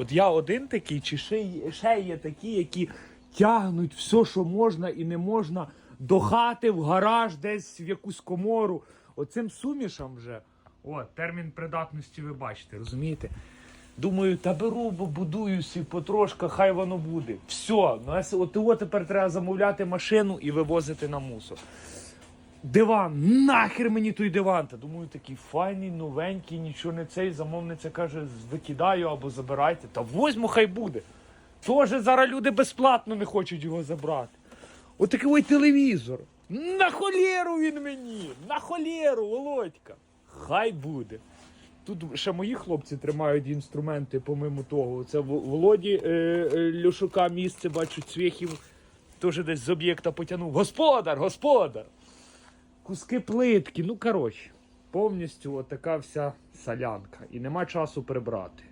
От я один такий, чи ще, ще є такі, які тягнуть все, що можна і не можна, до хати, в гараж, десь в якусь комору. Оцим сумішам вже. О, термін придатності ви бачите, розумієте? Думаю, та беру, бо будуюся потрошка, хай воно буде. Все, ну а с- от тепер треба замовляти машину і вивозити на мусор. Диван, нахер мені той диван. Та думаю, такий файний, новенький, нічого не цей. Замовниця каже, викидаю або забирайте. Та возьму, хай буде. Тоже зараз люди безплатно не хочуть його забрати. Отакий ой телевізор. На холєру він мені! На холєру, Володька! Хай буде. Тут ще мої хлопці тримають інструменти, помимо того. Це Володі е, е, Льошука місце, бачу, цвіхів теж десь з об'єкта потягнув. Господар, господар! Куски плитки, ну коротше, повністю отака вся солянка. І нема часу прибрати.